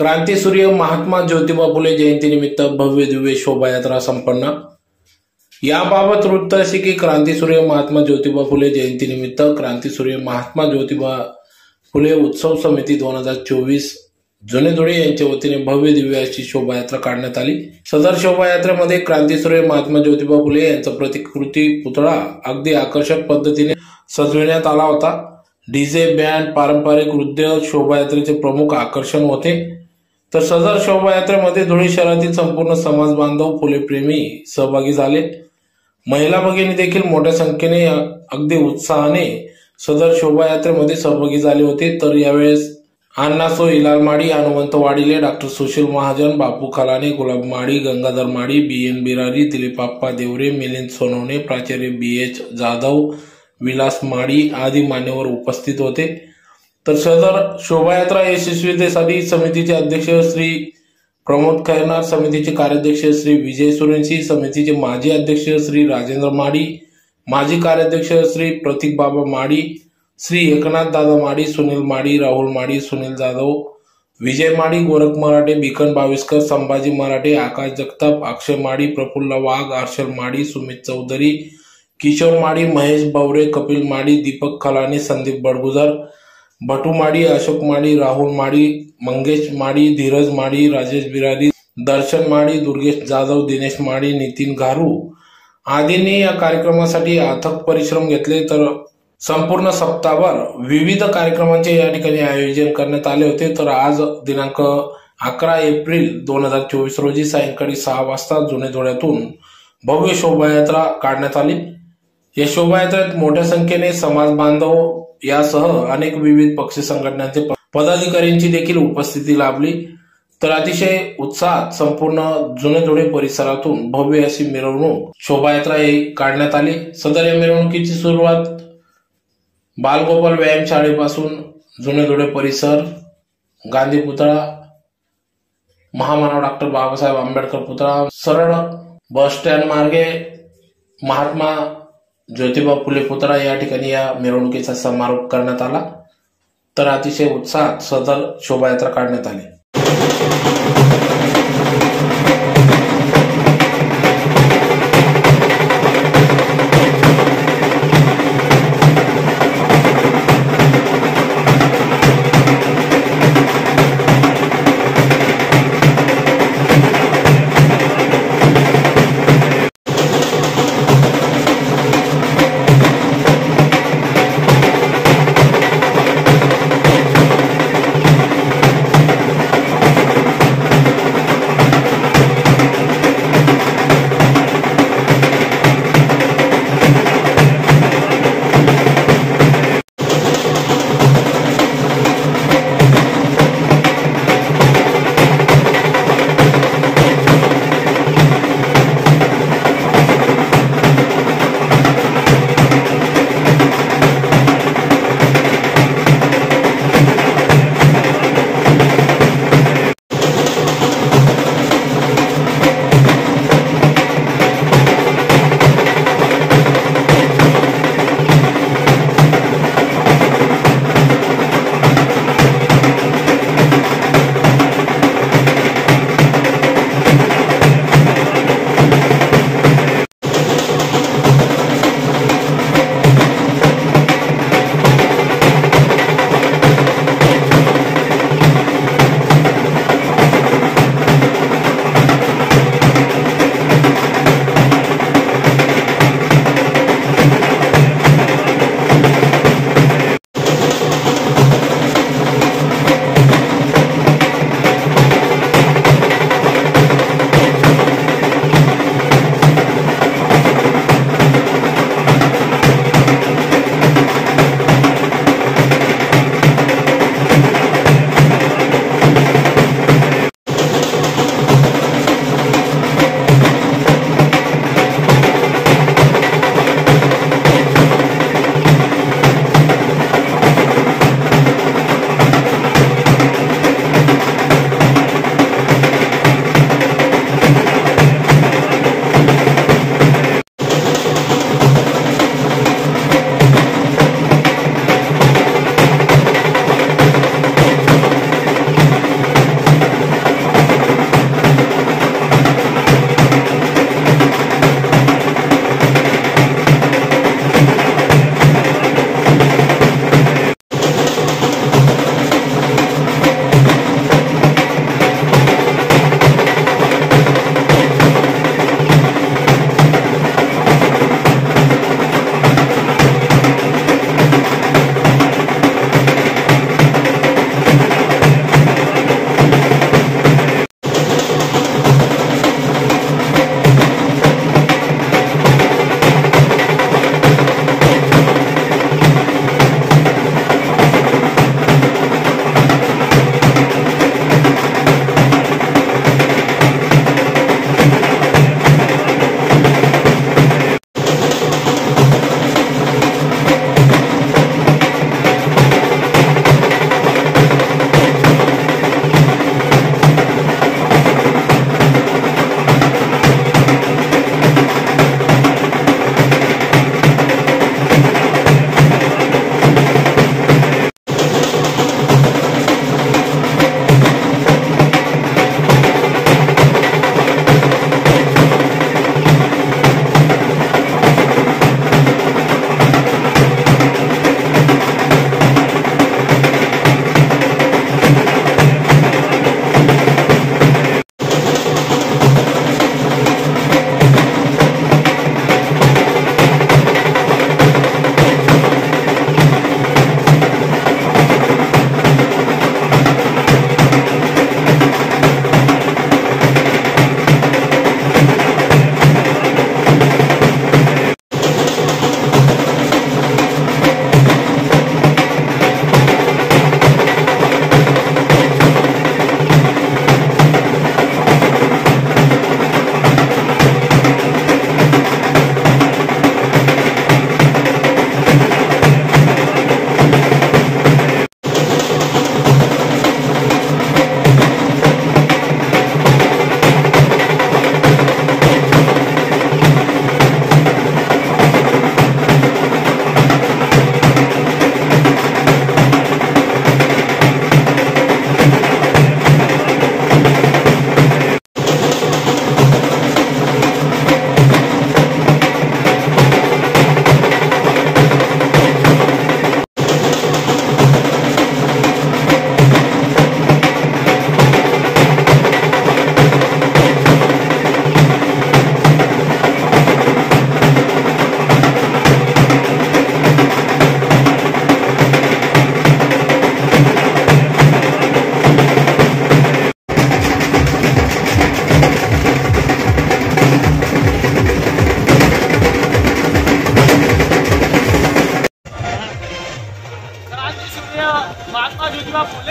क्रांतीसूर्य महात्मा ज्योतिबा फुले जयंतीनिमित्त भव्य दिव्य शोभायात्रा संपन्न. याबाबत वृत्त असे की क्रांतीसूर्य महात्मा ज्योतिबा फुले जयंतीनिमित्त क्रांतीसूर्य महात्मा ज्योतिबा फुले उत्सव समिती दोन हजार चोवीस जुने धुळे यांच्या वतीने भव्य दिव्य अशी शोभायात्रा काढण्यात आली. सदर शोभायात्रेमध्ये क्रांतीसूर्य महात्मा ज्योतिबा फुले यांचा प्रतिकृती पुतळा अगदी आकर्षक पद्धतीने सजविण्यात आला होता. डीजे बँड पारंपरिक नृत्य शोभायात्रेचे प्रमुख आकर्षण होते. तर सदर शोभायात्रेमध्ये धुळे शहरातील संपूर्ण समाज बांधव फुलेप्रेमी सहभागी झाले. महिला भगिनी देखील मोठ्या संख्येने अगदी उत्साहाने सदर शोभायात्रेमध्ये सहभागी झाले होते. तर यावेळेस Annaso Ilal Madi Hanumant Wadile doctor Sushil Mahajan Bapu Khalane Gulab Madi Gangadhar Madi B N Birari Dilipappa Deore Milind Sonawane प्राचार्य बी एच जाधव विलास माडी आदी मान्यवर उपस्थित होते. तर सदर शोभायात्रा यशस्वीतेसाठी समितीचे अध्यक्ष श्री प्रमोद खैरनार समितीचे कार्याध्यक्ष श्री विजय सुरेंशी समितीचे माजी अध्यक्ष श्री राजेंद्र माडी माजी कार्याध्यक्ष श्री प्रतीक बाबा माडी श्री एकनाथ दादा माडी सुनील माडी राहुल माडी सुनील जाधव विजय माडी गोरख मराठे बिकन बाविस्कर संभाजी मराठे आकाश जगताप अक्षय माडी प्रफुल्ल वाघ हर्षल माडी सुमित चौधरी किशोर माडी महेश बवरे कपिल माडी दीपक खलानी संदीप बडगुजर बटू माडी अशोक माडी राहुल माडी मंगेश माडी धीरज माडी राजेश बिरारी दर्शन माडी दुर्गेश जाधव दिनेश माडी नितीन घारू आदींनी या कार्यक्रमासाठी अथक परिश्रम घेतले. तर संपूर्ण सप्ताहभर विविध कार्यक्रमांचे या ठिकाणी आयोजन करण्यात आले होते. तर आज दिनांक अकरा एप्रिल दोन हजार चोवीस रोजी सायंकाळी सहा वाजता जुने धुळ्यातून भव्य शोभायात्रा काढण्यात आली. या शोभायात्रेत मोठ्या संख्येने समाज बांधव यासह अनेक विविध पक्ष संघटनांचे पदाधिकाऱ्यांची देखील उपस्थिती लाभली. तर अतिशय उत्साहात संपूर्ण जुने धुळे परिसरातून भव्य अशी मिरवणूक शोभायात्रा काढण्यात आली. सदर या मिरवणुकीची सुरुवात बालगोपाल व्यायाम शाळेपासून जुने धुळे परिसर गांधी पुतळा महामानव डॉक्टर बाबासाहेब आंबेडकर पुतळा सरळ बस स्टँड मार्गे महात्मा ज्योतिबा फुले पुतळा या ठिकाणी या मिरवणुकीचा समारोप करण्यात आला. तर अतिशय उत्साहात सदर शोभायात्रा काढण्यात आली.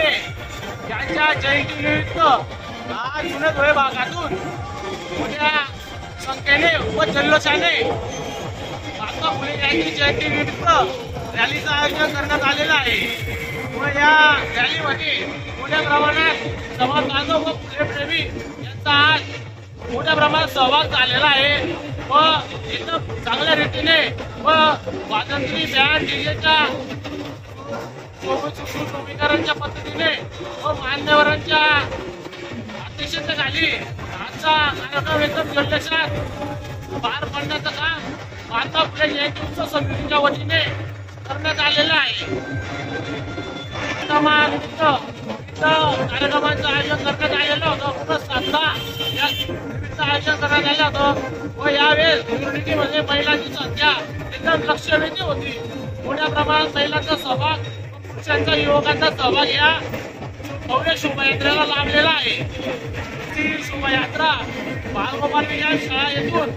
फुले यांच्या जयंतीनिमित्त आज जुने धुळे भागातून मोठ्या संख्येने व जल्लोषाने महात्मा फुले यांची जयंतीनिमित्त रॅलीचं आयोजन करण्यात आलेलं आहे. व या रॅलीमध्ये मोठ्या प्रमाणात समाज बांधव व फुलेप्रेमी यांचा आज मोठ्या प्रमाणात सहभाग झालेला आहे व एकदम चांगल्या रीतीने व स्वातंत्र्य बँड डीजेच्या भूमिकारांच्या पद्धतीने व मान्यवरांच्या अध्यक्षतेखाली आजचा कार्यक्रम एकदम जल्लोषात पार पाडण्याचं काम माता फुले जयंती उत्सव समितीच्या वतीने करण्यात आलेलं आहे. कार्यक्रमानिमित्त कार्यक्रमांचं आयोजन करण्यात आलेलं होतं. पुन्हा साधना या निमित्त आयोजन करण्यात आलं होतं. व यावेळेस युनिटीमध्ये महिलांची संख्या एकदम लक्षवेधी होती. मोठ्या प्रमाणात महिलांचा सहभाग व पुरुषांचा युवकांचा सहभाग या भव्य शोभायात्रेला लाभलेला आहे. ती शोभायात्रा बालगोपाल विज्ञान शाळा येथून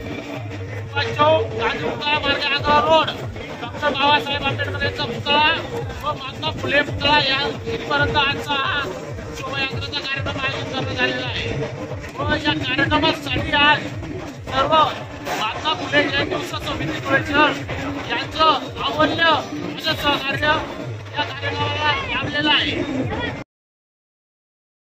चौक गांधी पुतळा मार्ग आग्रा रोड डॉक्टर बाबासाहेब आंबेडकर यांचा पुतळा व महात्मा फुले पुतळा या इथपर्यंत आजचा हा शोभायात्रेचा कार्यक्रम आयोजित करण्यात आलेला आहे. व या कार्यक्रमासाठी आज सर्व महात्मा फुले जयंती उत्सव समिती धुळे शहर यांचं अमूल्य असं सहकार्य या कार्यक्रमाला लाभलेलं आहे.